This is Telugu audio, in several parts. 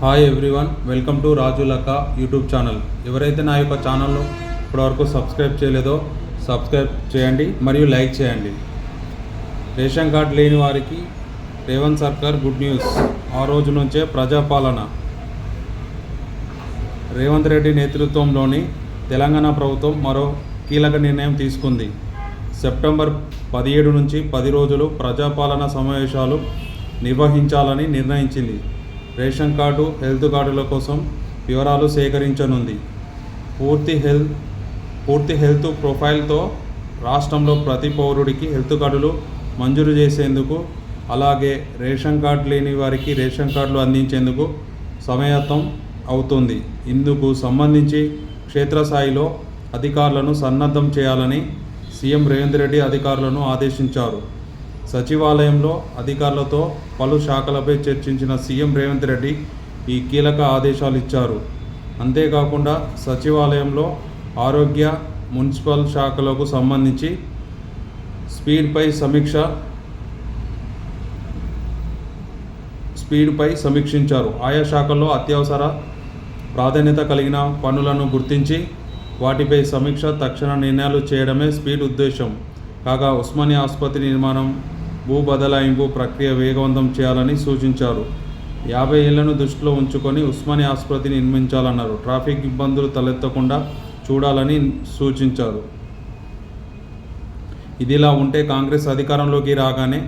Hi everyone welcome to Raju Lakka YouTube channel ఎవరైతే నా యొక్క ఛానల్ను ఇప్పటివరకు సబ్స్క్రైబ్ చేయలేదో సబ్స్క్రైబ్ చేయండి మరియు లైక్ చేయండి. రేషన్ కార్డు లేని వారికి రేవంత్ సర్కార్ గుడ్ న్యూస్ ఆ రోజు నుంచే ప్రజాపాలన. రేవంత్ రెడ్డి నేతృత్వంలోని తెలంగాణ ప్రభుత్వం మరో కీలక నిర్ణయం తీసుకుంది. సెప్టెంబర్ పదిహేడు నుంచి పది రోజులు ప్రజాపాలన సమావేశాలు నిర్వహించాలని నిర్ణయించింది. రేషన్ కార్డు హెల్త్ కార్డుల కోసం వివరాలు సేకరించనుంది. పూర్తి హెల్త్ పూర్తి హెల్త్ ప్రొఫైల్తో రాష్ట్రంలో ప్రతి పౌరుడికి హెల్త్ కార్డులు మంజూరు చేసేందుకు అలాగే రేషన్ కార్డు లేని వారికి రేషన్ కార్డులు అందించేందుకు సమయత్వం అవుతుంది. ఇందుకు సంబంధించి క్షేత్రస్థాయిలో అధికారులను సన్నద్ధం చేయాలని సీఎం రేవంత్ రెడ్డి అధికారులను ఆదేశించారు. సచివాలయంలో అధికారులతో పలు శాఖలపై చర్చించిన సీఎం రేవంత్ రెడ్డి ఈ కీలక ఆదేశాలు ఇచ్చారు. అంతేకాకుండా సచివాలయంలో ఆరోగ్య మున్సిపల్ శాఖలకు సంబంధించి స్పీడ్పై సమీక్ష స్పీడ్పై సమీక్షించారు. ఆయా శాఖల్లో అత్యవసర ప్రాధాన్యత కలిగిన పనులను గుర్తించి వాటిపై సమీక్ష తక్షణ నిర్ణయాలు చేయడమే స్పీడ్ ఉద్దేశం. కాగా ఉస్మానియా ఆసుపత్రి నిర్మాణం భూ బదలాయింపు ప్రక్రియ వేగవంతం చేయాలని సూచించారు. యాభై ఏళ్ళను దృష్టిలో ఉంచుకొని ఉస్మాని ఆసుపత్రిని నిర్మించాలన్నారు. ట్రాఫిక్ ఇబ్బందులు తలెత్తకుండా చూడాలని సూచించారు. ఇదిలా ఉంటే కాంగ్రెస్ అధికారంలోకి రాగానే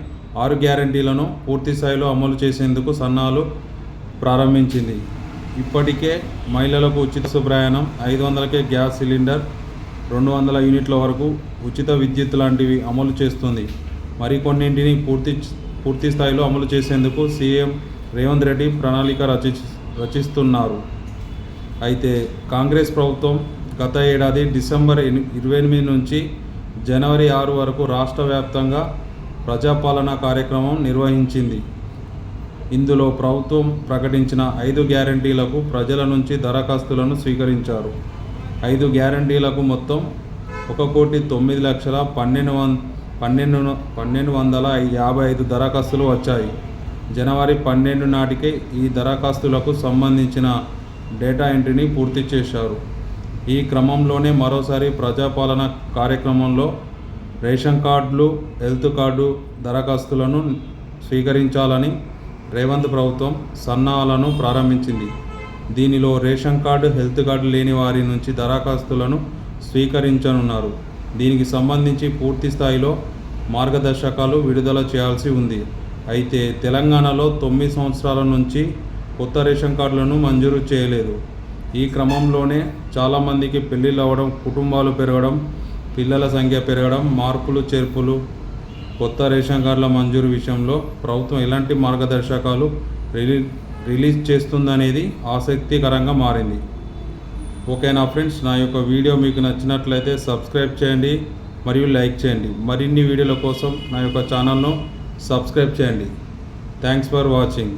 ఆరు గ్యారంటీలను పూర్తి స్థాయిలో అమలు చేసేందుకు సన్నాలు ప్రారంభించింది. ఇప్పటికే మహిళలకు ఉచిత ప్రయాణం ఐదు వందలకే గ్యాస్ సిలిండర్ రెండు వందల యూనిట్ల వరకు ఉచిత విద్యుత్ లాంటివి అమలు చేస్తుంది. మరికొన్నింటిని పూర్తి పూర్తి స్థాయిలో అమలు చేసేందుకు సీఎం రేవంత్ రెడ్డి ప్రణాళిక రచి రచిస్తున్నారు. అయితే కాంగ్రెస్ ప్రభుత్వం గత ఏడాది డిసెంబర్ ఇరవై ఎనిమిది నుంచి జనవరి ఆరు వరకు రాష్ట్ర వ్యాప్తంగా ప్రజాపాలన కార్యక్రమం నిర్వహించింది. ఇందులో ప్రభుత్వం ప్రకటించిన ఐదు గ్యారంటీలకు ప్రజల నుంచి దరఖాస్తులను స్వీకరించారు. ఐదు గ్యారంటీలకు మొత్తం ఒక కోటి తొమ్మిది లక్షల పన్నెండు వం పన్నెండు పన్నెండు వందల యాభై ఐదు దరఖాస్తులు వచ్చాయి. జనవరి పన్నెండు నాటికే ఈ దరఖాస్తులకు సంబంధించిన డేటా ఎంట్రీని పూర్తి చేశారు. ఈ క్రమంలోనే మరోసారి ప్రజాపాలన కార్యక్రమంలో రేషన్ కార్డులు హెల్త్ కార్డు దరఖాస్తులను స్వీకరించాలని రేవంత్ ప్రభుత్వం సన్నాహాలను ప్రారంభించింది. దీనిలో రేషన్ కార్డు హెల్త్ కార్డు లేని వారి నుంచి దరఖాస్తులను స్వీకరించనున్నారు. దీనికి సంబంధించి పూర్తి స్థాయిలో మార్గదర్శకాలు విడుదల చేయాల్సి ఉంది. అయితే తెలంగాణలో తొమ్మిది సంవత్సరాల నుంచి కొత్త రేషన్ కార్డులను మంజూరు చేయలేదు. ఈ క్రమంలోనే చాలామందికి పెళ్ళిళ్ళు అవ్వడం కుటుంబాలు పెరగడం పిల్లల సంఖ్య పెరగడం మార్పులు చేర్పులు కొత్త రేషన్ కార్డుల మంజూరు విషయంలో ప్రభుత్వం ఎలాంటి మార్గదర్శకాలు రిలీ రిలీజ్ చేస్తుందనేది ఆసక్తికరంగా మారింది. ఓకేనా ఫ్రెండ్స్ నా యొక్క వీడియో మీకు నచ్చినట్లయితే సబ్స్క్రైబ్ చేయండి మరియు లైక్ చేయండి. మరిన్ని వీడియోల కోసం నా యొక్క ఛానల్ను సబ్స్క్రైబ్ చేయండి. Thanks for watching.